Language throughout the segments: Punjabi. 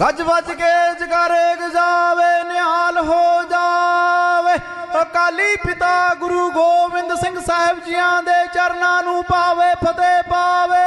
ਗੱਜ ਵੱਜ ਕੇ ਜਗਾਰੇ ਗਜਾਵੇ, ਨਿਹਾਲ ਹੋ ਜਾਵੇ। ਅਕਾਲੀ ਪਿਤਾ ਗੁਰੂ ਗੋਬਿੰਦ ਸਿੰਘ ਸਾਹਿਬ ਜੀਆਂ ਦੇ ਚਰਨਾਂ ਨੂੰ ਪਾਵੇ, ਫਤਿਹ ਪਾਵੇ।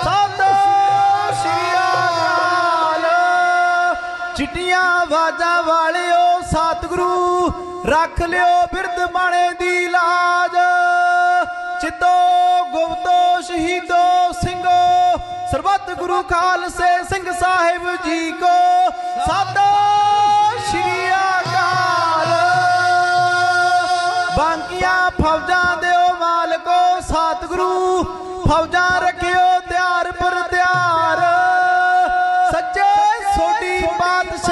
ਸਤਿ ਸ਼੍ਰੀ ਅਕਾਲ। ਚਿੱਟੀਆਂ ਆਵਾਜ਼ਾਂ ਵਾਲਿਓ, ਸਤਿਗੁਰੂ, ਰੱਖ ਲਿਓ ਬਿਰਦ ਬਾਣੇ ਦੀ ਲਾਜ। ਚਿੱਤੋ ਗੁਪਤੋ ਸ਼ਹੀਦੋ ਸਰਬੱਤ ਗੁਰੂ ਖਾਲਸੇ ਸਿੰਘ ਸਾਹਿਬ ਜੀ ਕੋ ਸਤਿ ਸ਼੍ਰੀ ਅਕਾਲ। ਬਾਂਕੀਆਂ ਫੌਜਾਂ ਦਿਓ ਮਾਲਕੋ, ਸਤਿਗੁਰੂ ਫੌਜਾਂ ਰੱਖਿਓ ਤਿਆਰ ਪਰ ਤਿਆਰ। ਸੱਚੇ ਸੋਢੀ ਪਾਤਸ਼ਾਹ